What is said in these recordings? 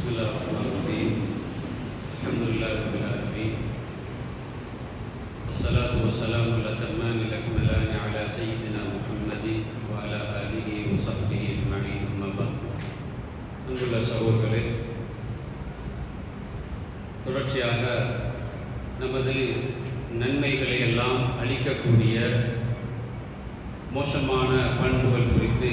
بسم الله الرحمن الرحيم الحمد لله رب العالمين والصلاة والسلام الأتمان الأكملان على سيدنا محمد وعلى آله وصحبه أجمعين أما بعد அன்புள்ள சகோதரர்களே தொடர்ச்சியாக நமது நன்மைகளை எல்லாம் அளிக்கக்கூடிய மோசமான பண்புகள் குறித்து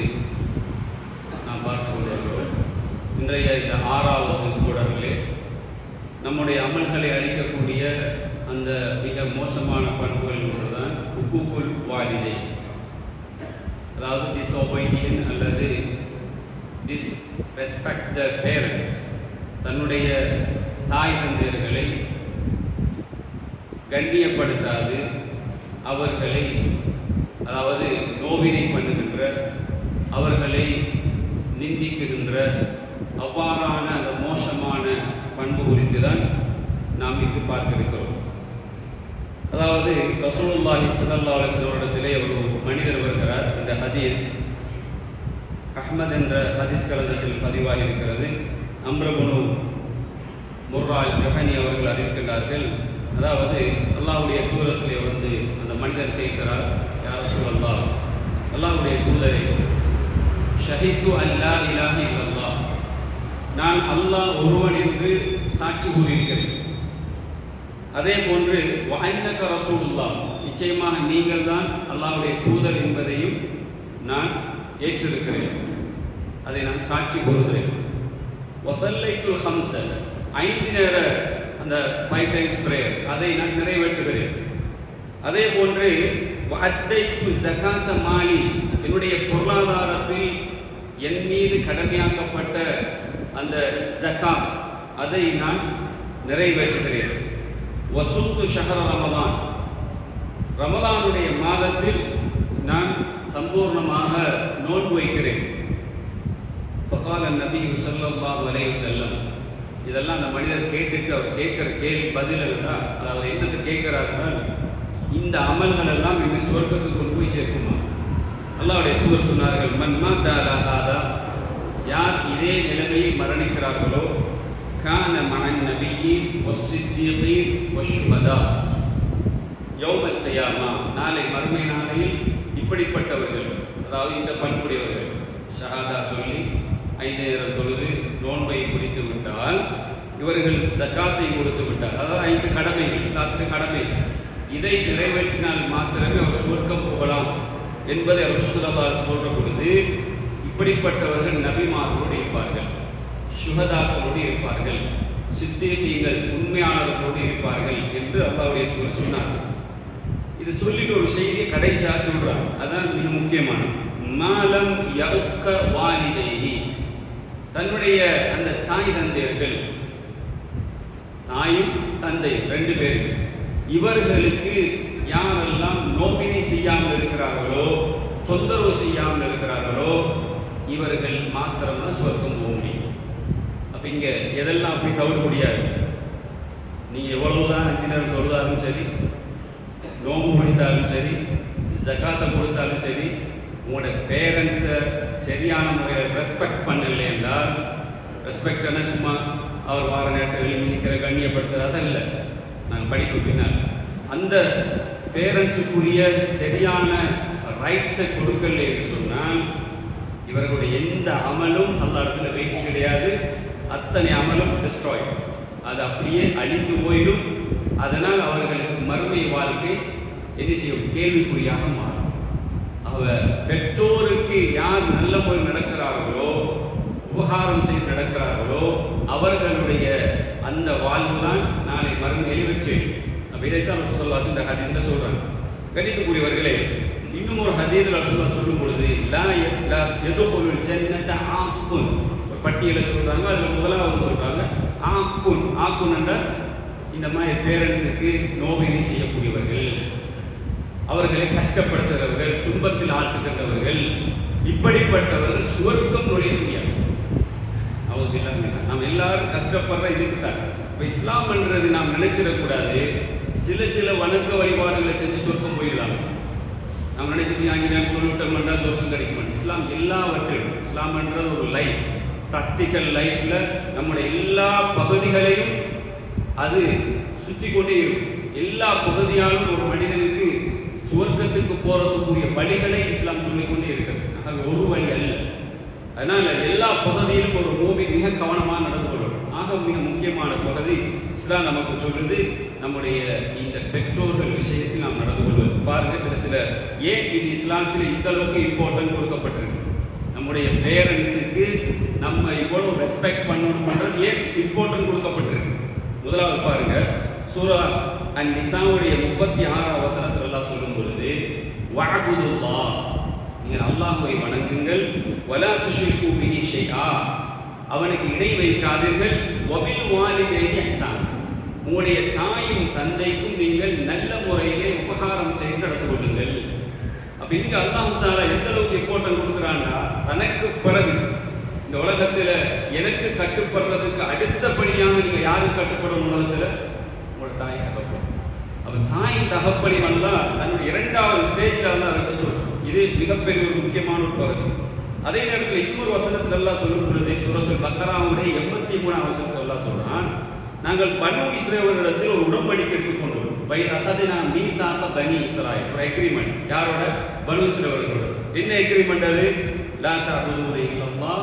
அதாவது டிஸ்ஒபீடியன் அல்லது டிஸ் ரெஸ்பெக்ட் த பேரண்ட்ஸ் தன்னுடைய தாய் தந்தையர்களை கண்ணியப்படுத்தாது அவர்களை அதாவது நோவினை பண்ணுகின்ற அவர்களை நிந்திக்கின்ற அவ்வாறான அந்த மோசமான பண்பு குறித்து தான் நாம் இங்கு பார்த்திருக்கிறோம் அதாவது ரசூலுல்லாஹி ஸல்லல்லாஹு அலைஹி வஸல்லம் ஒரு மனிதர் வருகிறார். இந்த ஹதீஸ் அஹ்மத் என்ற ஹதீஸ் கலந்தத்தில் பதிவாகி இருக்கிறது. அம்ரகுனு முர்ரால் ஜஹனி அவர்கள் அறிவிக்கின்றார்கள். அதாவது அல்லாவுடைய தூரத்திலே வந்து அந்த மனிதர் கேட்கிறார் யார் சூழல்லா அல்லாவுடைய தூதரை ஷஹித்து அல்லா இலாஹி அல்லா நான் அல்லாஹ் ஒருவன் என்று சாட்சி கூறியிருக்கிறேன். அதே போன்று வாய்னக்க ரசூலுல்லாஹ். நிச்சயமாக நீங்கள் தான் அல்லாவுடைய தூதர் என்பதையும் நான் ஏற்றிருக்கிறேன். அதை நான் சாட்சி கூறுகிறேன். வசல்லைக்குல் ஹம்சன் ஐந்து நேர அந்த ஃபைவ் டைம்ஸ் ப்ரேயர் அதை நான் நிறைவேற்றுகிறேன். அதே போன்று அத்தைக்கு ஜகாத்த மாலி. என்னுடைய பொருளாதாரத்தில் என் மீது கடமையாக்கப்பட்ட அந்த ஜகா அதை நான் நிறைவேற்றுகிறேன். வசுத்து ஷஹர ரமலான் ரமலானுடைய மாதத்தில் நான் சம்பூர்ணமாக நோன்பு வைக்கிறேன். ஃபகால நபி ஸல்லல்லாஹு அலைஹி செல்லம் இதெல்லாம் அந்த மனிதர் கேட்டுட்டு அவர் கேட்குற கேள்வி பதில் இருந்தால் அதாவது என்னத்தை கேட்கிறாருன்னா இந்த அமல்கள் எல்லாம் என்னை சொர்க்கத்துக்கு கொண்டு போய் சேர்க்குமா? அல்லாவுடைய தூதர் சொன்னார்கள் மன்மா தாதா யார் இதே நிலைமையில் மரணிக்கிறார்களோ கான மகன் நபியின் ஒசித்தீன் ஒஷுமதா யௌமல் தயாமா நாளை மறுமை நாளையில் இப்படிப்பட்டவர்கள் அதாவது இந்த பண்புடையவர்கள் ஷஹாதா சொல்லி ஐந்து நேரம் தொழுது நோன்பை முடித்து விட்டால் இவர்கள் ஜக்காத்தை கொடுத்து விட்டார் அதாவது ஐந்து கடமை இஸ்லாத்துக்கு கடமை இதை நிறைவேற்றினால் மாத்திரமே அவர் சுவர்க்கம் போகலாம் என்பதை அவர் சுசுலபா சொல்ற பொழுது இப்படிப்பட்டவர்கள் நபிமார்களோடு இருப்பார்கள். சுகதாக்களோடு இருப்பார்கள். சித்தேகியங்கள் உண்மையானவர்களோடு இருப்பார்கள் என்று அல்லாவுடைய தூதர் சொன்னார்கள் இது சொல்லிட்டு ஒரு செய்தியை கடைசியாக சொல்றாங்க அதான் மிக முக்கியமானது. மாலம் யவுக்க வாலிதேகி. தன்னுடைய அந்த தாய் தந்தையர்கள் தாயும் தந்தை ரெண்டு பேர் இவர்களுக்கு யாரெல்லாம் நோக்கினை செய்யாமல் இருக்கிறார்களோ தொந்தரவு செய்யாமல் இருக்கிறார்களோ இவர்கள் மாத்திரம்தான் சொர்க்கம் போக முடியும். நீங்கள் எதெல்லாம் அப்படி தவிர முடியாது. நீங்கள் எவ்வளவுதான் அஞ்சு நேரம் தொழுதாலும் சரி நோம்பு பிடித்தாலும் சரி ஜக்காத்தை கொடுத்தாலும் சரி உங்களோட பேரண்ட்ஸை சரியான முறையில் ரெஸ்பெக்ட் பண்ணலை என்றால் ரெஸ்பெக்ட்னா சும்மா அவர் வார நேரத்தில் எழுதி நிற்கிற கண்ணியப்படுத்துறது நாங்கள் படிக்கும் பின்னால். அந்த பேரண்ட்ஸுக்குரிய சரியான ரைட்ஸை கொடுக்கல என்று சொன்னால் இவர்களுடைய எந்த அமலும் அந்த இடத்துல வெயிட் கிடையாது. அத்தனை அமலும் டிஸ்ட்ராய் அது அப்படியே அழிந்து போயிடும். அதனால் அவர்களுக்கு மறுமை வாழ்க்கை என்ன செய்யும்? கேள்விக்குறியாக மாறும். அவ பெற்றோருக்கு யார் நல்ல முறை நடக்கிறார்களோ உபகாரம் செய்து நடக்கிறார்களோ அவர்களுடைய அந்த வாழ்வு தான் நாளை மறுமையில் வெற்றி அப்ப இதைத்தான் சொல்லலாம் இந்த ஹதீஸ்ல சொல்றாங்க. கணிக்கக்கூடியவர்களே இன்னும் ஒரு ஹதீதில் ரசூலுல்லாஹ் சொல்லும் பொழுது லா எதோ யதுகுலுல் ஜன்னத ஆக்குன் பட்டியலை சொல்கிறாங்க அதுல முதலாவது சொல்கிறாங்க ஆக்குன். ஆக்குன் என்றால் இந்த மாதிரி பேரண்ட்ஸுக்கு நோவினை செய்யக்கூடியவர்கள் அவர்களை கஷ்டப்படுத்துகிறவர்கள் துன்பத்தில் ஆழ்த்துகின்றவர்கள் இப்படிப்பட்டவர்கள் சுவர்க்கம் நுழைய முடியாது. அவங்க எல்லாமே நாம் எல்லாரும் கஷ்டப்படுற இதுக்கு தான் இப்போ இஸ்லாம்ன்றது நாம் நினைச்சிடக்கூடாது. சில சில வணக்க வழிபாடுகளை செஞ்சு சொர்க்கம் போயிடலாம். நாம் நினைச்சு அங்கே தொழில்நுட்பம் என்றால் சொர்க்கம் கிடைக்கும் இஸ்லாம் எல்லாவற்றிலும் இஸ்லாம்ன்றது ஒரு லைஃப் ப்ராக்டிக்கல் லைஃப்பில் நம்முடைய எல்லா பகுதிகளையும் அது சுற்றி கொண்டே இருக்கும். எல்லா பகுதியாலும் ஒரு மனிதனுக்கு சுவர்க்கத்துக்கு போகிறதுக்குரிய வழிகளை இஸ்லாம் சொல்லிக்கொண்டே இருக்கிறது. அது ஒரு வழி அல்ல. அதனால் எல்லா பகுதியிலும் ஒரு மூவி மிக கவனமாக நடந்து கொள்ளணும். ஆக மிக முக்கியமான பகுதி இஸ்லாம் நமக்கு சொல்லுது நம்முடைய இந்த பெற்றோர்கள் விஷயத்தில் நாம் நடந்து கொள்வது. பாருங்கள் சில சில ஏன் இது இஸ்லாத்தில் இந்த அளவுக்கு இம்பார்ட்டன்ட் கொடுக்கப்பட்டிருக்கு? நம்முடைய பேரண்ட்ஸுக்கு நம்ம இவ்வளவு ரெஸ்பெக்ட் பண்ணணும்ன்றது ஏன் இம்பார்ட்டன்ட் கொடுக்கப்பட்டிருக்கு? முதலாவது பாருங்க சூரா அண்ட் நிசாவுடைய முப்பத்தி ஆறாம் வசனத்தில் எல்லாம் சொல்லும் பொழுது வஅபுதுல்லா நீங்கள் அல்லாஹ்வை வணங்குங்கள். வலா துஷ்ரிகு பிஹி ஷைஆ. அவனுக்கு இணை வைக்காதீர்கள். வபில் வாலிதைனி இஹ்சான். உங்களுடைய தாயும் தந்தைக்கும் நீங்கள் நல்ல முறையிலே உபகாரம் செய்து நடந்து கொள்ளுங்கள். அப்ப இங்க அல்லாஹ் தாலா எந்த அளவுக்கு இம்பார்ட்டன்ட் கொடுக்குறான்னா தனக்கு பிறகு இந்த உலகத்துல எனக்கு கட்டுப்படுறதுக்கு அடுத்தபடியாக நீங்க யாருக்கு கட்டுப்படும் உலகத்துல? உங்களோட தாய் தகப்பன். அப்ப தாய் தகப்படி வந்தா தன்னுடைய இரண்டாவது ஸ்டேஜ்ல தான் வச்சு சொல்றோம் இது மிகப்பெரிய ஒரு முக்கியமான ஒரு பகுதி. அதே நேரத்தில் இன்னொரு வசனத்தில் எல்லாம் சொல்லும் பொழுது சூரத்துல் பக்கராவுடைய எண்பத்தி மூணாம் வசனத்தில் எல்லாம் சொல்கிறான் நாங்கள் பன்னு இஸ்ரேவர்களிடத்தில் ஒரு உடம்படிக்கை எடுத்துக்கொண்டோம் பை ரசதினா மீசாத்த பனி இஸ்ராயல் ஒரு அக்ரிமெண்ட் யாரோட? பனு இஸ்ரேவர்களோட என்ன எக்ரிமெண்ட் அது? லா தஅபுது இல்லல்லா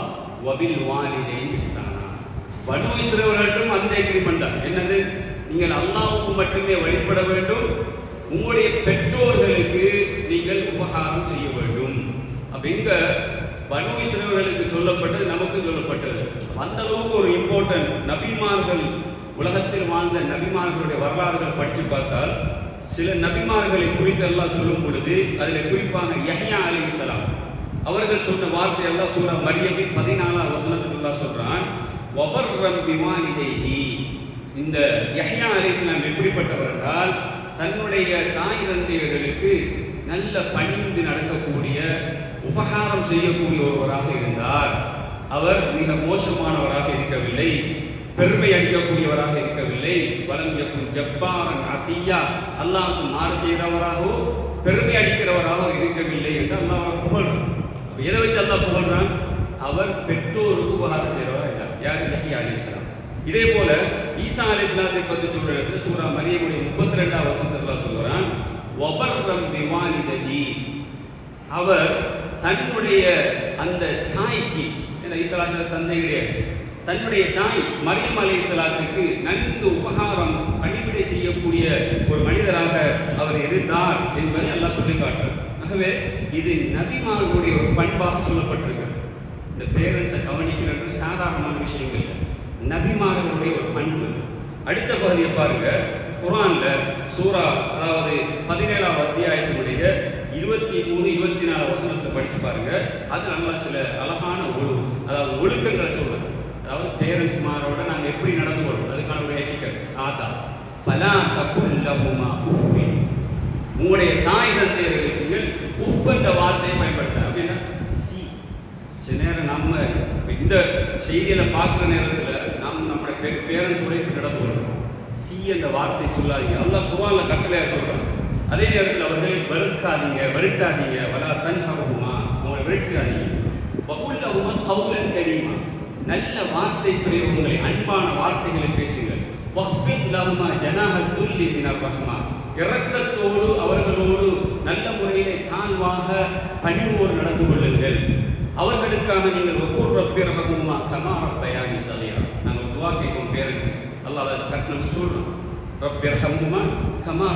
வபில் வாலிதைன் இஹ்சானா. பனு இஸ்ரேவர்களுக்கும் அந்த எக்ரிமெண்ட் தான். என்னது? நீங்கள் அல்லாஹ்வுக்கு மட்டுமே வழிபட வேண்டும். உங்களுடைய பெற்றோர்களுக்கு நீங்கள் உபகாரம் செய்ய வேண்டும். அப்ப இங்க பனு இஸ்ரவர்களுக்கு சொல்லப்பட்டது நமக்கு சொல்லப்பட்டது. அந்த அளவுக்கு ஒரு இம்பார்ட்டன்ட் நபிமார்கள் உலகத்தில் வாழ்ந்த நபிமார்களுடைய வரலாறுகள் படித்து பார்த்தால் சில நபிமார்களை குறித்து எல்லாம் சொல்லும் பொழுது அதில் குறிப்பாக யஹ்யா அலைஹிஸ்ஸலாம் அவர்கள் சொன்ன வார்த்தை எல்லாம் சூரா மரியமின் பதினாலாம் வசனத்துக்குள்ளா எல்லாம் சொல்றான். வபர்ரம் பிமாலிதைஹி இந்த யஹ்யா அலைஹிஸ்ஸலாம் எப்படிப்பட்டவர் என்றால் தன்னுடைய தாய் தந்தையர்களுக்கு நல்ல பணிந்து நடக்கக்கூடிய உபகாரம் செய்யக்கூடிய ஒருவராக இருந்தார். அவர் மிக மோசமானவராக இருக்கவில்லை. பெருமை அடிக்கக்கூடியவராக இருக்கவில்லை. வலம் யக்கும் ஜப்பாரன் அசியா. அல்லாஹ்வுக்கு மாறு செய்கிறவராகவோ பெருமை அடிக்கிறவராக இருக்கவில்லை என்று அல்லாஹ் புகழ்றான் எதை வச்சு அல்லாஹ் புகழ்றான்? அவர் பெற்றோருக்கு உபகாரம் செய்கிறவராக இருந்தார். யார்? யஹ்யா அலைஹிஸ்ஸலாம் இதே போல ஈசா அலைஹிஸ்ஸலாத்தை பற்றி சொல்ற இடத்துல சூரா மரியமுடைய முப்பத்தி ரெண்டாவது வருஷத்துல சொல்றான் வபர்ரம் பிவாலிததி. அவர் தன்னுடைய அந்த தாய்க்கு ஏன்னா ஈசலாசல தந்தை கிடையாது தன்னுடைய தாய் மரியம் அலைஹிஸ்ஸலாத்துக்கு நன்கு உபகாரம் பணிவிடை செய்யக்கூடிய ஒரு மனிதராக அவர் இருந்தார் என்பதை எல்லாம் சொல்லி காட்டுறார் ஆகவே இது நபிமார்களுடைய ஒரு பண்பாக சொல்லப்பட்டிருக்கிறது. இந்த பேரண்ட்ஸை கவனிக்கிறது சாதாரணமான விஷயங்கள் இல்லை. நபிமார்களுடைய ஒரு பண்பு. அடுத்த பகுதியை பாருங்க. குரான்ல சூரா அதாவது பதினேழாம் அத்தியாயத்தினுடைய இருபத்தி மூணு இருபத்தி நாலு வசனத்தை படித்து பாருங்க. அது நம்ம சில அழகான ஒழு அதாவது ஒழுக்கங்களை சொல்றது அதாவது பேரண்ட்ஸ் மாரோட நாங்கள் எப்படி நடந்து கொள்வோம் அதுக்கான ஒரு எட்டிகல்ஸ் ஆதா பலா தப்புல் லஹுமா உஃபி. உங்களுடைய தாய் தந்தையர்களுக்கு உஃப் என்ற வார்த்தையை பயன்படுத்த. அப்படின்னா சி. சில நேரம் நம்ம இந்த செய்தியில பார்க்குற நேரத்தில் நாம் நம்முடைய பே பேரண்ட்ஸோட இப்படி நடந்து கொள்வோம் சி என்ற வார்த்தை சொல்லாதீங்க. எல்லாம் குர்ஆன்ல கட்டளையாக சொல்கிறாங்க அதே நேரத்தில் அவர்களை வெறுக்காதீங்க வெறுக்காதீங்க. வரா தன்ஹகுமா அவங்களை வெறுக்காதீங்க வகுல்லஹுமா கவுலன் கரீமா நல்ல வார்த்தை பிரயோகங்களை அன்பான வார்த்தைகளை பேசுங்கள். வஃபித் லஹுமா ஜனாஹ துல்லி மினர் ரஹ்மா. இரக்கத்தோடு அவர்களோடு நல்ல முறையிலே தாழ்வாக பணிவோடு நடந்து கொள்ளுங்கள். அவர்களுக்கான நீங்கள் ஒவ்வொரு ரப்பிரகமுமா கமா சதையா நாங்கள் துவா கேட்கும் பேரண்ட்ஸ் அல்லாஹ் கட்டணம் சொல்றோம் ரப்பிரகமுமா கமா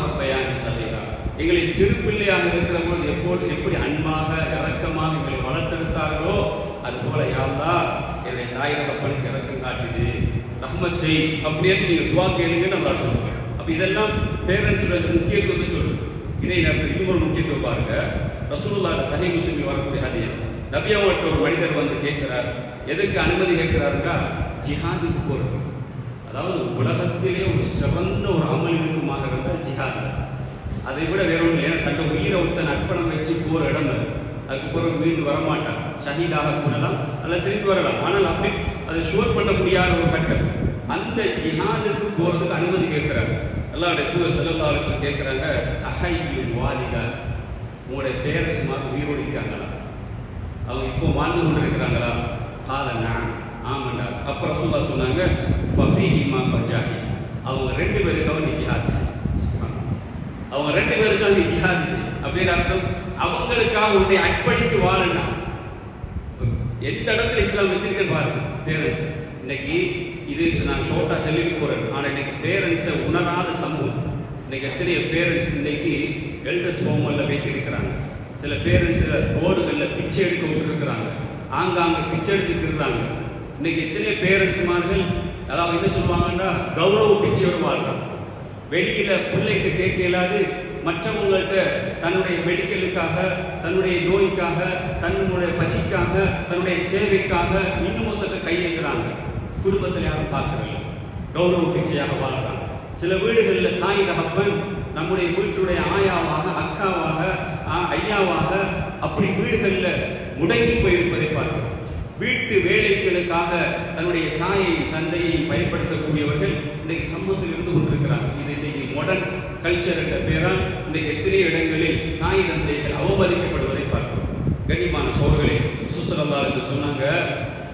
சதையா எங்களை சிறு பிள்ளையாக இருக்கிற போது எப்போது எப்படி அன்பாக இரக்கமாக எங்களை வளர்த்தெடுத்தார்களோ அது போல என்னை என்னுடைய தாய் தகப்பனுக்கு காட்டுது ரஹ்மத் செய் அப்படின்னு நீங்கள் துவா கேளுங்கன்னு நல்லா சொல்லுவாங்க அப்போ இதெல்லாம் பேரண்ட்ஸோட முக்கியத்துவத்தை சொல்லுது இதை நம்ம இன்னொரு முக்கியத்துவம் பாருங்க. ரசூலுல்லாஹ் சஹி முஸ்லிமில் வரக்கூடிய ஹதீஸ். நபி அவர்கிட்ட ஒரு மனிதர் வந்து கேட்கிறார். எதுக்கு அனுமதி கேட்கிறாருக்கா ஜிஹாதுக்கு போகிறது அதாவது உலகத்திலே ஒரு சிறந்த ஒரு அமல் இருக்குமாக இருந்தால் ஜிஹாது. அதை விட வேற ஒன்று ஏன்னா தன்னை உயிரை ஒருத்தன் அர்ப்பணம் வச்சு போகிற இடம் அது. அதுக்கு பிறகு மீண்டு வரமாட்டான் ஷஹீதாக கூடலாம் அதில் திரும்பி வரலாம். ஆனால் அப்படி அதை ஷுவர் பண்ண முடியாத ஒரு கட்டம். அந்த ஜிஹாதுக்கு போகிறதுக்கு அனுமதி கேட்குறாங்க அல்லாவுடைய தூர செல்லல்லாலும் கேட்குறாங்க அஹையு வாலிதா? உங்களுடைய பேரண்ட்ஸ் மாதிரி உயிரோடு இருக்காங்களா அவங்க இப்போ வாழ்ந்து கொண்டு இருக்கிறாங்களா கால ஆமாண்டா. அப்புறம் ரசூல்லா சொன்னாங்க ஃபஃபீஹிமா ஃபஜாஹி அவங்க ரெண்டு பேருக்காக நீ ஜிஹாதி அவங்க ரெண்டு பேருக்காக நீ ஜிஹாதி அப்படின்னு அர்த்தம்? அவங்களுக்காக உன்னை அர்ப்பணித்து வாழண்ணா எந்த இடத்துல இஸ்லாம் வச்சிருக்கேன்னு பாருங்க பேரண்ட்ஸ் இன்னைக்கு இது நான் ஷோர்ட்டா சொல்லிட்டு போகிறேன் ஆனால் இன்னைக்கு பேரண்ட்ஸை உணராத சமூகம் இன்னைக்கு எத்தனையோ பேரண்ட்ஸ் இன்னைக்கு எல்டர்ஸ் ஹோமில் வைத்திருக்கிறாங்க. சில பேரண்ட்ஸ் போர்டுகளில் பிச்சை எடுக்க விட்டுருக்குறாங்க. ஆங்காங்க பிச்சை எடுத்துக்கிறாங்க இன்னைக்கு எத்தனையோ பேரண்ட்ஸ்மார்கள் அதாவது என்ன சொல்லுவாங்கன்னா கௌரவ பிச்சையோடு வாழ்றாங்க. வெளியில் பிள்ளைக்கு கேட்க இயலாது மற்றவங்கள்ட்ட தன்னுடைய மெடிக்கலுக்காக தன்னுடைய நோய்க்காக தன்னுடைய பசிக்காக தன்னுடைய தேவைக்காக இன்னும் ஒருத்தர் கையெழுக்கிறாங்க குடும்பத்தில் யாரும் பார்க்கறதில்ல கௌரவ பிச்சையாக வாழ்கிறாங்க சில வீடுகளில் தாய் தகப்பன் நம்முடைய வீட்டுடைய ஆயாவாக அக்காவாக ஐயாவாக அப்படி வீடுகளில் முடங்கி போயிருப்பதை பார்க்கிறோம் வீட்டு வேலைகளுக்காக தன்னுடைய தாயை தந்தையை பயன்படுத்தக்கூடியவர்கள் இன்றைக்கு சமூகத்தில் இருந்து கொண்டிருக்கிறாங்க. மாடர்ன் கல்ச்சர் என்ற பெயரால் இன்றைக்கு எத்தனை இடங்களில் தாய் தந்தைகள் அவமதிக்கப்படுவதை பார்க்கிறோம் கண்ணியமான சோர்களே சுசலந்தாரர்கள் சொன்னாங்க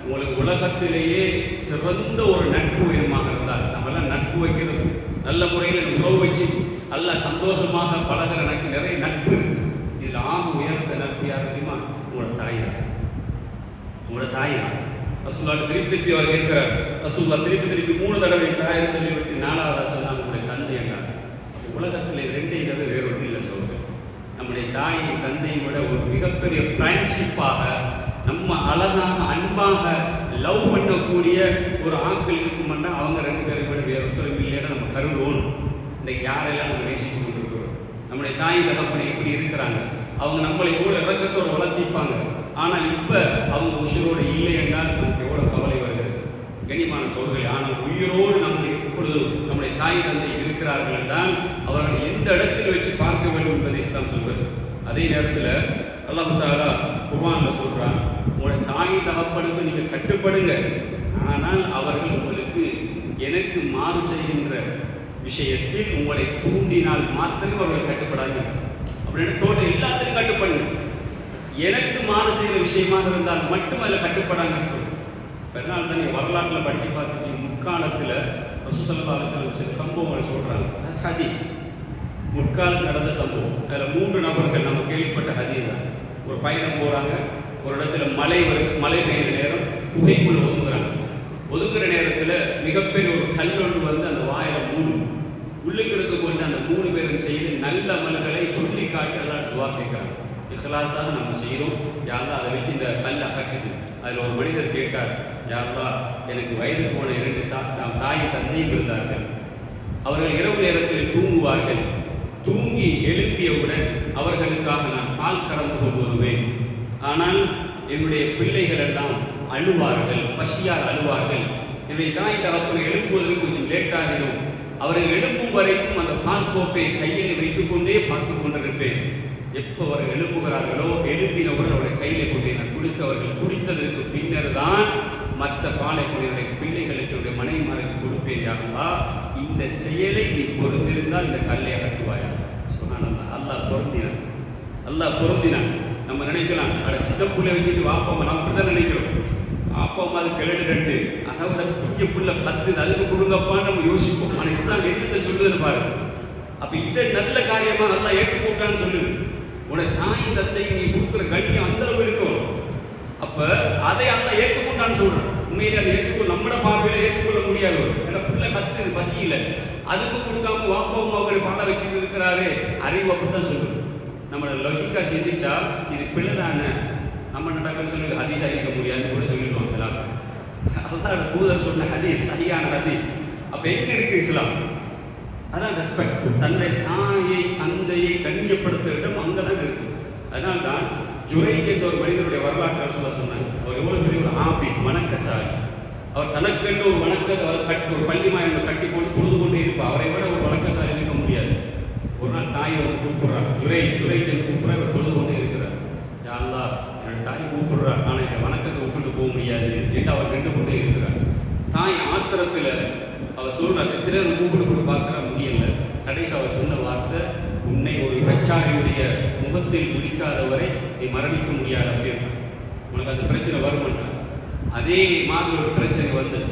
உங்களுக்கு உலகத்திலேயே சிறந்த ஒரு நட்பு வேணுமாக இருந்தால் நம்மளாம் நட்பு வைக்கிறது. நல்ல முறையில் உறவு வச்சு நல்ல சந்தோஷமாக பழகிற நட்பு நிறைய நட்பு இருக்கு. இதில் ஆக உயர்ந்த நட்பு யார் தெரியுமா? உங்களோட தாயார். உங்களோட தாயார். தான் ரசூல்லா திருப்பி திருப்பி அவர் இருக்கிறார் ரசூல்லா திருப்பி திருப்பி மூணு தடவை தாயார் சொல்லிவிட்டு நாலாவதா சொன்னாங்க உலகத்தில் ரெண்டை தவிர வேறு ஒன்றும் இல்லை சொல்கிறேன் நம்முடைய தாயை தந்தையை விட ஒரு மிகப்பெரிய ஃப்ரெண்ட்ஷிப்பாக நம்ம அழகாக அன்பாக லவ் பண்ணக்கூடிய ஒரு ஆட்கள் இருக்குமெண்டா அவங்க ரெண்டு பேரும் விட வேறு ஒருத்தரும் இல்லைன்னா நம்ம கருதுவோம். இன்றைக்கு யாரெல்லாம் நம்ம நேசித்து கொண்டிருக்கிறோம்? நம்முடைய தாய் தகப்பனை எப்படி இருக்கிறாங்க? அவங்க நம்மளை எவ்வளோ இறக்கத்தோடு வளர்த்திப்பாங்க ஆனால் இப்போ அவங்க உயிரோடு இல்லை என்றால் நமக்கு எவ்வளோ கவலை வருகிறது? கனிமான சோழர்கள் ஆனால் உயிரோடு நம்ம இப்பொழுது நம்முடைய தாய் தந்தை இருக்கிறார்கள் என்றால் அவர்களை எந்த இடத்தில் வச்சு பார்க்க வேண்டும் என்பதை இஸ்லாம் சொல்வது அதே நேரத்தில் அல்லாஹ் தாலா குர்ஆன்ல சொல்றான் உங்களுடைய தாய் தகப்பனுக்கு நீங்கள் கட்டுப்படுங்க. ஆனால் அவர்கள் உங்களுக்கு எனக்கு மாறு செய்கின்ற விஷயத்தில் உங்களை தூண்டினால் மாத்திரம் அவர்கள் கட்டுப்படாதீங்க. அப்படின்னு டோட்டல் எல்லாத்திலும் கட்டுப்படுங்க. எனக்கு மாறு செய்கிற விஷயமாக இருந்தால் மட்டும் அதில் கட்டுப்படாங்கன்னு சொல்லுங்க பெருநாள் தான் வரலாற்றில் படித்து பார்த்துருக்கீங்க முற்காலத்தில் ரசூசல்லா சில சம்பவங்கள் சொல்கிறாங்க ஹதீஸ் முற்காலம் நடந்த சம்பவம். அதில் மூன்று நபர்கள் நம்ம கேள்விப்பட்ட ஹதீஸ் தான். ஒரு பயணம் போகிறாங்க ஒரு இடத்துல மழை வரு மழை பெய்கிற நேரம் குகைக்குள்ளே ஒதுங்குறாங்க. ஒதுங்குற நேரத்தில் மிகப்பெரிய ஒரு கல்லொன்று வந்து அந்த வாயில மூணு உள்ளுக்கிறது கொண்டு அந்த மூணு பேரும் செய்து நல்ல அமல்களை சொல்லி காட்டி துவா கேட்குறாங்க. இஹ்லாஸாக நம்ம செய்கிறோம் யாரும் அதை வச்சு இந்த கல் அகற்றுது. அதில் ஒரு மனிதர் கேட்டார் யாரெல்லாம் எனக்கு வயது போன இரண்டு தா நாம் தாய் தந்தையும் இருந்தார்கள் அவர்கள் இரவு நேரத்தில் தூங்குவார்கள். தூங்கி எழுப்பியவுடன் அவர்களுக்காக நான் பால் கலந்து கொண்டு வருவேன். ஆனால் என்னுடைய பிள்ளைகள் எல்லாம் அழுவார்கள் பசியால் அழுவார்கள். என்னுடைய தாய் தகப்பனை எழுப்புவதற்கு கொஞ்சம் லேட்டாகிடும் அவர்கள் எழுப்பும் வரைக்கும் அந்த பால் கோப்பை கையில் வைத்துக்கொண்டே பார்த்து கொண்டிருப்பேன். எப்போ அவர்கள் எழுப்புகிறார்களோ எழுப்பினவுடன் அவருடைய கையில் கொண்டு நான் கொடுத்து அவர்கள் குடித்ததற்கு பின்னர் தான் மற்ற பாலை பிள்ளைகளுக்கு மனைவி மனைவிமாருக்கு கொடுப்பேயாகவா இந்த செயலை நீ பொருந்திருந்தால் இந்த கல்லை அகற்றுவாயா? சொன்னான் அல்லாஹ் பொருந்தினான். அல்லாஹ் பொருந்தினான். நம்ம நினைக்கலாம். அட சித்தப்புள்ள வச்சுட்டு வாப்பா நம்ம அப்படிதான் நினைக்கிறோம். அப்பா அம்மா அது கிளடு ரெண்டு. அதை விட குஞ்சு புள்ள பத்து அதுக்கு கொடுங்கப்பான்னு நம்ம யோசிப்போம். ஆனால் இஸ்லாம் என்னத்தை சொல்லுதுன்னு பாருங்க அப்போ இதை நல்ல காரியமாக நல்லா ஏற்றுக்கொண்டான்னு சொல்லுது உனக்கு தாய் தந்தை நீ கொடுக்குற கண்ணியம் அந்த அளவு இருக்கும் அப்போ அதை அந்த ஏற்றுக்கொண்டான்னு சொல்கிறேன் உண்மையிலே அதை ஏற்றுக்கொள்ள நம்மட பார்வையில ஏற்றுக்கொள்ள முடியாது. ஏன்னா பிள்ளை கத்துது பசியில அதுக்கு கொடுக்காம வாப்பா அம்மாவுக்கு பாட வச்சுட்டு இருக்கிறாரு அறிவு அப்படித்தான் சொல்லுது. நம்ம லொஜிக்கா சிந்திச்சா இது பிள்ளை தானே? நம்ம நடக்கன்னு சொல்லி ஹதீஸ் இருக்க முடியாதுன்னு கூட சொல்லிடுவோம் சிலாம் அதுதான் தூதர் சொன்ன ஹதீஸ் சரியான ஹதீஸ். அப்போ எங்க இருக்கு இஸ்லாம்? அதான் ரெஸ்பெக்ட் தன்னுடைய தாயை தந்தையை கண்ணியப்படுத்த இடம் அங்கதான் இருக்கு. அதனால தான் ஜுரைக் என்ற ஒரு மனிதனுடைய வரலாற்றை சொல்ல சொன்னாங்க அவர் எவ்வளவு பெரிய ஒரு ஆபி வணக்கசாலி. அவர் தனக்கென்று ஒரு வணக்கத்தை கட்டி ஒரு பள்ளி மாயம் கட்டி கொண்டு தொழுது கொண்டே இருப்பார். அவரை விட ஒரு வணக்கசாலி இருக்க முடியாது. ஒரு நாள் தாய் வந்து கூப்பிடுறார். ஜுரை ஜுரை என்று கூப்பிடுற இவர் தொழுது கொண்டே இருக்கிறார். யாருலா என்னோட தாய் கூப்பிடுறார். ஆனால் என் வணக்கத்தை ஒப்பிட்டு போக முடியாது என்று அவர் நின்று கொண்டே இருக்கிறார். தாய் ஆத்திரத்தில் அவர் சொல்றார். எத்தனை கூப்பிட்டு கொண்டு முடியல. கடைசி அவர் சொன்ன வார்த்தை உன்னை ஒரு பிரச்சாரியுடைய முகத்தில் முடிக்காதவரை நீ மரணிக்க முடியாது அப்படின்னு உனக்கு அந்த பிரச்சனை வருமாட்டா அதே மாதிரி ஒரு பிரச்சனை வந்தது.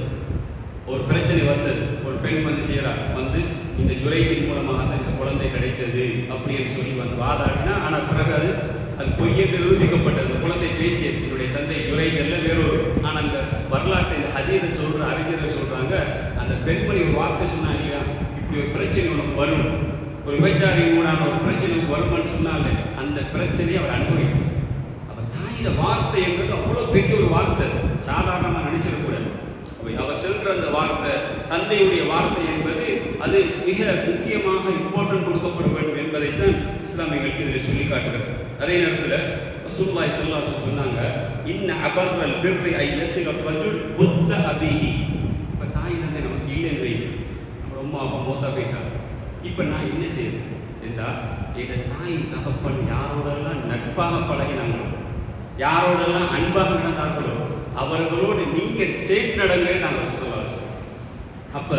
ஒரு பிரச்சனை வந்தது. ஒரு பெண் வந்து செய்யறா வந்து இந்த துரைக்கின் மூலமாக தான் இந்த குழந்தை கிடைத்தது அப்படின்னு சொல்லி வந்து வாதாடினா ஆனால் பிறகு அது அது பொய் நிரூபிக்கப்பட்டது. அந்த குழந்தை பேசியது. என்னுடைய தந்தை ஜுரைகள்ல வேறொரு. ஆனால் அந்த வரலாற்றை இந்த ஹதீதை சொல்கிற அறிஞர்கள் சொல்கிறாங்க அந்த பெண்மணி ஒரு வார்த்தை சொன்னாங்க இல்லையா? இப்படி ஒரு பிரச்சனை உனக்கு வரும். ஒரு விபச்சாரி மூடான ஒரு பிரச்சனை வருமானு சொன்னாலே அந்த பிரச்சனையை அவர் அனுபவிக்கும் அவர் தாயில வார்த்தை என்பது அவ்வளோ பெரிய ஒரு வார்த்தை. சாதாரணமாக நினைச்சிடக்கூடாது. அவர் சென்ற அந்த வார்த்தை தந்தையுடைய வார்த்தை என்பது அது மிக முக்கியமாக இம்பார்ட்டன்ட் கொடுக்கப்பட வேண்டும் என்பதைத்தான் இஸ்லாமியர்களுக்கு இதில் சொல்லி காட்டுகிறது அதே நேரத்தில் ரசூலுல்லாஹி ஸல்லல்லாஹு சொன்னாங்க இன்ன அபர்வல் பிர்ரி ஐ யஸில புத்த அபிஹி. இப்போ தாய் தந்தை நமக்கு இல்லைன்னு வைங்க. நம்ம ரொம்ப அப்பா மூத்தா போயிட்டாங்க இப்போ நான் என்ன செய்யறது? என்றால் எங்க தாய் தகப்பன் யாரோடெல்லாம் நட்பாக பழகினாங்களோ யாரோடெல்லாம் அன்பாக நடந்தார்களோ அவர்களோடு நீங்க சேர்ந்து நடங்க நாங்கள் சொல்லலாம் அப்போ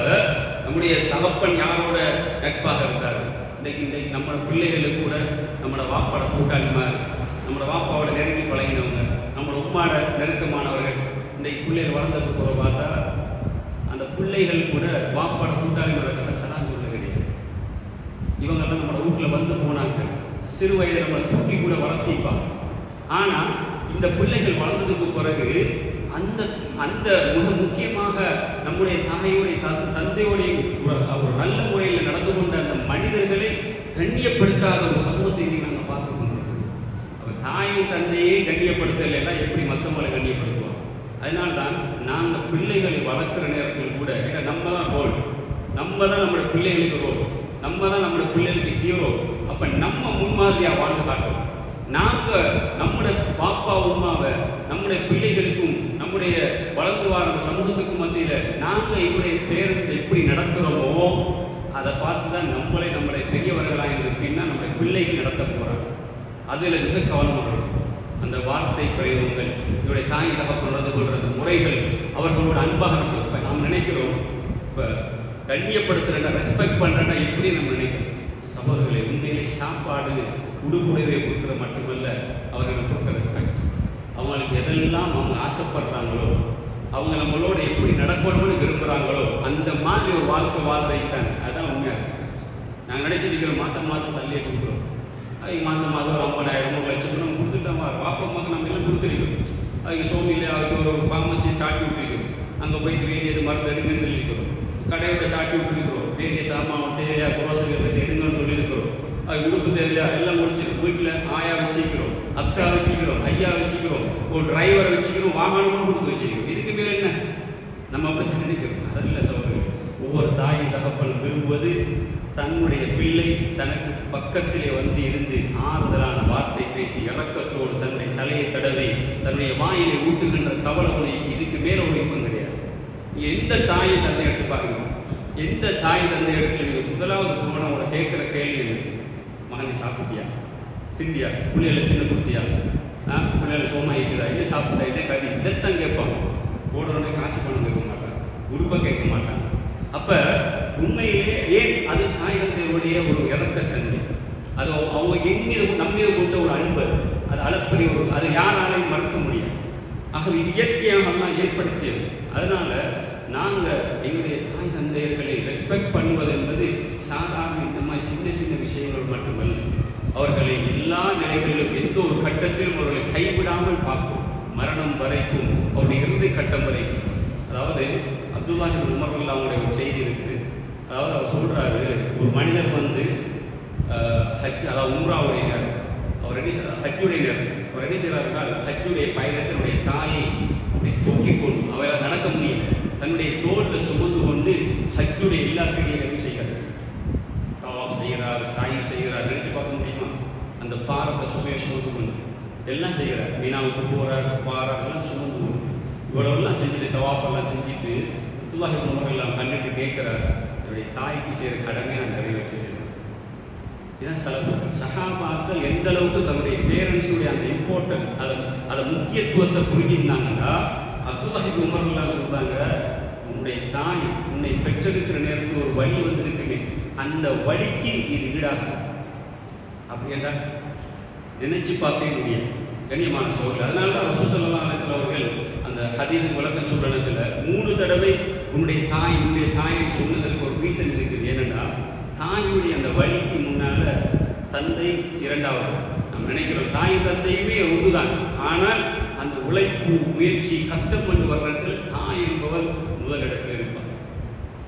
நம்முடைய தகப்பன் யாரோட நட்பாக இருந்தார்? இன்னைக்கு இன்னைக்கு நம்மளோட பிள்ளைகளுக்கு கூட நம்மளோட வாப்பாட கூட்டாளிமார் நம்மளோட வாப்பாவோட நெருங்கி பழகினவங்க நம்மளோட உமாட நெருக்கமானவர்கள் இன்னைக்கு பிள்ளைகள் வளர்ந்ததுக்கு கூட பார்த்தா அந்த பிள்ளைகள் கூட வாப்பாட கூட்டாளிமார்கிட்ட இவங்கெல்லாம் நம்ம வீட்டில் வந்து போனாங்க. சிறு வயதில் நம்மளை தூக்கி கூட வளர்த்திப்பாங்க. ஆனால் இந்த பிள்ளைகள் வளர்ந்ததுக்கு பிறகு அந்த அந்த மிக முக்கியமாக நம்முடைய தாயோடைய த- தந்தையோடைய ஒரு நல்ல முறையில் நடந்து கொண்ட அந்த மனிதர்களை கண்ணியப்படுத்தாத ஒரு சமூகத்தை இன்னைக்கு நாங்கள் பார்த்து கொண்டிருக்கோம் அப்ப தாயும் தந்தையே கண்ணியப்படுத்தலைன்னா எப்படி மற்றவங்களை கண்ணியப்படுத்துவோம் அதனால தான் நாங்கள் பிள்ளைகளை வளர்க்குற நேரத்தில் கூட ஏன்னா நம்ம தான் ரோல் நம்ம தான் நம்மளோட பிள்ளைகளுக்கு ரோல் நம்ம தான் நம்மளோட பிள்ளைகளுக்கு ஹீரோ அப்போ நம்ம முன்மாதிரியாக வாழ்ந்து காட்டணும். நாங்கள் நம்முடைய பாப்பா உமாவை நம்முடைய பிள்ளைகளுக்கும் நம்முடைய வளர்ந்து வர சமூகத்துக்கும் மத்தியில் நாங்கள் இவருடைய பேரண்ட்ஸை எப்படி நடத்துகிறோமோ அதை பார்த்து தான் நம்மளே நம்மளை பெரியவர்களாக இருந்து நம்முடைய பிள்ளைகள் நடத்த போகிறாங்க அதில் மிக கவனமாக அந்த வார்த்தை பிரயோகங்கள் இவருடைய தாய் தகப்பு நடந்து கொள்வது முறைகள் அவர்களோட அன்பாக நம்ம நாம் நினைக்கிறோம். இப்போ கண்ணியப்படுத்துறேன்னா ரெஸ்பெக்ட் பண்ணுறேன்னா எப்படி நம்ம நினைக்கிறோம்? சகோதரர்களை உண்மையிலே சாப்பாடு உடுப்புடைவை கொடுக்குற மட்டுமல்ல அவர்களுக்கு கொடுக்குற ரெஸ்பெக்ட் அவங்களுக்கு எதெல்லாம் அவங்க ஆசைப்படுறாங்களோ அவங்க நம்மளோட எப்படி நடக்கணும்னு விரும்புகிறாங்களோ அந்த மாதிரி ஒரு வாழ்க்கை வாழ்ந்தாங்க அதுதான் உண்மையாக ரெஸ்பெக்ட் நாங்கள் நினச்சிருக்கிறோம் மாதம் மாதம் சல்லியை கொடுக்குறோம். அதுக்கு மாதம் மாதம் ஒரு ஐம்பதாயிரம் ஒரு லட்சம் நம்ம கொடுத்துட்டோம் வாப்பமாக நம்ம எல்லாம் கொடுத்துருக்கோம். அதுக்கு சோமியில் அதுக்கு ஒரு ஃபார்மசி சாட்டி விட்டுருக்கோம். அங்கே போய் வேண்டியது மருந்து எடுக்குன்னு சொல்லியிருக்கிறோம் கடையோட சாட்டி விட்டுருக்கிறோம். வேண்டிய சாமான் தேவையா குரோசரி எடுங்கன்னு சொல்லியிருக்கிறோம். அது உடுப்பு தேவையா எல்லாம் முடிச்சிடும் வீட்டில் ஆயா வச்சுக்கிறோம் அக்கா வச்சுக்கிறோம் ஐயா வச்சுக்கிறோம் ஒரு டிரைவரை வச்சுக்கிறோம் வாகனமும் கொடுத்து வச்சுக்கிறோம் இதுக்கு பேர் என்ன? நம்ம அப்படி நினைக்கிறோம். அதில் சகோதரர் ஒவ்வொரு தாயின் தகப்பன் விரும்புவது தன்னுடைய பிள்ளை தனக்கு பக்கத்திலே வந்து இருந்து ஆறுதலான வார்த்தை பேசி இறக்கத்தோடு தன்னை தலையை தடவி தன்னுடைய வாயிலை ஊட்டுகின்ற கவலை உனக்கு இதுக்கு மேல உழைப்புங்க எந்த தாயை தந்தை எடுத்து பாருங்க எந்த தாய் தந்தை எடுத்து நீங்கள் முதலாவது போன உங்களை கேட்குற கேள்வி மகனை சாப்பிட்டியா? திண்டியா பிள்ளைகளை தின்னு கொடுத்தியா? ஆ? பிள்ளைகளை சோமா இருக்குதா என்ன சாப்பிட்டா? என்ன கதி இதைத்தான் கேட்பாங்க. போடுறோடனே காசு பணம் கேட்க மாட்டாங்க உடுப்பை கேட்க மாட்டாங்க அப்போ உண்மையிலே ஏன் அது தாய் தந்தையுடைய ஒரு இறக்கத்தன்மை அது அவங்க என் மீது கொண்ட ஒரு அன்பு. அது அளப்பரிய ஒரு அது யாராலையும் மறக்க முடியாது. ஆகவே இது ஏற்படுத்தியது. அதனால நாங்கள் எங்களுடைய தாய் தந்தையர்களை ரெஸ்பெக்ட் பண்ணுவது என்பது சாதாரண இந்த மாதிரி சின்ன சின்ன விஷயங்கள் மட்டுமல்ல. அவர்களை எல்லா நிலைகளிலும் எந்த ஒரு கட்டத்திலும் அவர்களை கைவிடாமல் பார்ப்போம். மரணம் வரைக்கும் அவருடைய இறுதி கட்டம் வரைக்கும். அதாவது அப்துல்லாஹி உமர் அவங்களுடைய ஒரு செய்தி இருக்கு. அதாவது அவர் சொல்றாரு ஒரு மனிதர் வந்து ஹஜ் அதாவது உம்ராவுடைய அவர் என்ன ஹஜ்ஜுடைய அவர் என்ன செய்கிறார் என்றால் ஹஜ்ஜுடைய பயணத்தினுடைய தாயை அப்படி தூக்கி கொண்டு அவரால் நடக்க முடியல தன்னுடைய தோளில் சுமந்து கொண்டு ஹஜ்ஜுடைய எல்லா கிரியைகளையும் செய்கிறார் தவாப் செய்கிறார் சாயி செய்கிறார் நினைச்சு பார்க்க முடியுமா? அந்த பாரத்தை சுமையை சுமந்து கொண்டு எல்லாம் செய்கிறார். மீனாவுக்கு போகிறார் பாறாக்கெல்லாம் சுமந்து கொண்டு. இவ்வளவுலாம் செஞ்சுட்டு தவாப்பெல்லாம் செஞ்சுட்டு அப்துல்லாஹி உமர் எல்லாம் கண்ணிட்டு கேட்கிறார். என்னுடைய தாய்க்கு செய்கிற கடமையை நான் நிறைவேற்றிட்டேன் இதான் செலவு. சஹாபாக்கள் எந்த அளவுக்கு தன்னுடைய பேரண்ட்ஸுடைய அந்த இம்பார்ட்டன்ட் அதை அதை முக்கியத்துவத்தை புரிஞ்சிருந்தாங்கன்னா அப்துல்லாஹி உமர்லாம் சொல்றாங்க உன்னுடைய தாய் உன்னை பெற்றெடுக்கிற நேரத்தில் ஒரு வழி வந்திருக்குமே அந்த வழிக்கு இது ஈடாகும். அப்படி என்றால் நினைச்சு பார்க்கவே முடியாது கண்ணியமான சோழர்கள். அதனால தான் ரசூ சல்லா அலிஸ்லாம் அவர்கள் அந்த ஹதீது விளக்கம் சூழலத்தில் மூணு தடவை உன்னுடைய தாய் உன்னுடைய தாயை சொன்னதற்கு ஒரு ரீசன் இருக்குது. ஏனென்றால் தாயுடைய அந்த வழிக்கு முன்னால் தந்தை இரண்டாவது. நம்ம நினைக்கிறோம் தாயும் தந்தையுமே ஒன்றுதான். ஆனால் அந்த உழைப்பு முயற்சி கஷ்டம் கொண்டு வர்றதுல தாய் என்பவர் முதலிடத்தில் இருப்பார்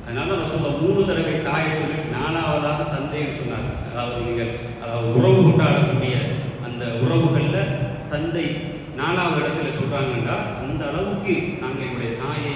அதனால நான் சொல்ல மூணு தடவை தாயை சொல்லி நாலாவதாக தந்தைன்னு சொன்னாங்க. அதாவது நீங்கள் அதாவது உறவு கொண்டாடக்கூடிய அந்த உறவுகளில் தந்தை நாலாவது இடத்துல சொல்கிறாங்கன்னா அந்த அளவுக்கு நாங்கள் எங்களுடைய தாயை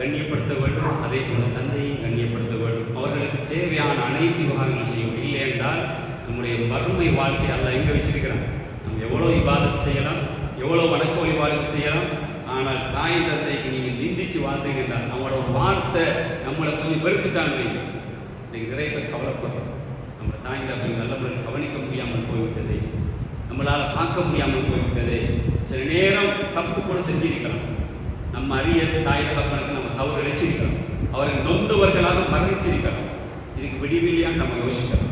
கண்ணியப்படுத்த வேண்டும். அதே போல தந்தையும் கண்ணியப்படுத்த வேண்டும். அவர்களுக்கு தேவையான அனைத்து விவகாரங்கள் செய்யும் இல்லை என்றால் நம்முடைய மறுமை வாழ்க்கை அல்ல. எங்கே வச்சிருக்கிறாங்க நம்ம எவ்வளோ விவாதத்தை செய்யலாம்? எவ்வளோ வணக்க வழிபாடுகள் செய்யலாம். ஆனால் தாய் தந்தைக்கு நீங்கள் நிந்திச்சு வாழ்ந்தீங்கன்னா நம்மளோட ஒரு வார்த்தை நம்மளை கொஞ்சம் வெறுத்துட்டாங்க இன்னைக்கு நிறைய பேர் கவலைப்படுறோம். நம்ம தாய் தந்தை நல்ல முறையில் கவனிக்க முடியாமல் போய்விட்டது. நம்மளால் பார்க்க முடியாமல் போய்விட்டது. சில நேரம் தப்பு கூட செஞ்சிருக்கலாம். நம்ம அறிய தாய் தகப்பனுக்கு நம்ம தவறு இழைச்சிருக்கிறோம் அவர்கள் நொந்தவர்களாக மரணிச்சிருக்கலாம். இதுக்கு விடிவில்லையான்னு நம்ம யோசிக்கிறோம்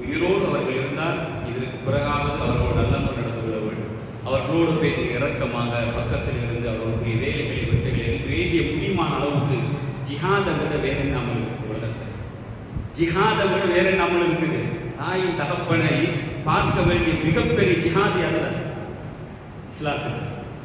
உயிரோடு அவர்கள் இருந்தால் இதற்கு பிறகாவது அவர்களோட நல்ல முறை நடந்து கொள்ள வேண்டும் அவர்களோடு பேசி இறக்கமாக பக்கத்தில் இருந்து அவர்களுடைய வேலைகளை வெட்டுகளை வேண்டிய முடியுமான அளவுக்கு ஜிஹாதை விட வேற என்ன இருக்கு உலகத்தில் ஜிஹாதை விட வேற என்ன இருக்குது? தாயின் தகப்பனை பார்க்க வேண்டிய மிகப்பெரிய ஜிஹாதி அதுதான் இஸ்லாத்தில்.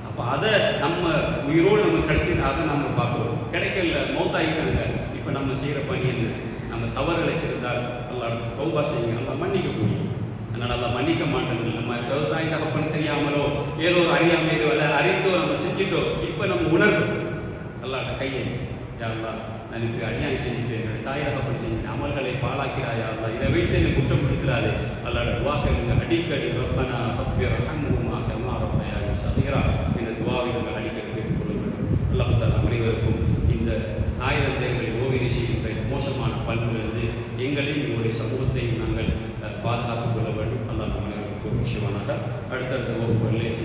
அப்போ அதை நம்ம உயிரோடு நம்ம கிடைச்சது அதை நம்ம பார்க்கிறோம் கிடைக்கல மௌத்தாயிட்டாங்க. இப்போ நம்ம செய்கிற பணி என்ன? நம்ம தவறு அழைச்சிருந்தால் நல்லா தௌபா செய்யுங்க. நல்லா மன்னிக்க முடியும் அதனால் அதை மன்னிக்க மாட்டேங்குது நம்ம ஏதோ தாய் தகப்பன் தெரியாமலோ ஏதோ ஒரு அறியாமையோ இல்லை அறிந்தோ நம்ம செஞ்சிட்டோ இப்போ நம்ம உணர்வு அல்லாட்ட கையை யாரெல்லாம் நான் இப்படி அநியாயம் செஞ்சுட்டு என்னுடைய தாய் தகப்பன் செஞ்சு அமல்களை பாழாக்கிறாயா அல்லா இதை வைத்து என்னை குற்றம் கொடுக்கிறாரு அல்லாட துவாக்க நீங்கள் அடிக்கடி ரப்பனா ரப்பிய ரஹம்மா கமா ரப்பயா சதிகரா இந்த துவாவை நாங்கள் அடிக்கடி கேட்டுக்கொள்ள வேண்டும் அல்லாஹ் அனைவருக்கும் இந்த தாய் தந்தைகளை ஓவிய செய்கின்ற மோசமான பண்பிலிருந்து எங்களையும் எங்களுடைய சமூகத்தையும் நாங்கள் அஹ், பாதுகாத்துக் கொள்ள அடுத்தடுத்த வகுப்புகளில்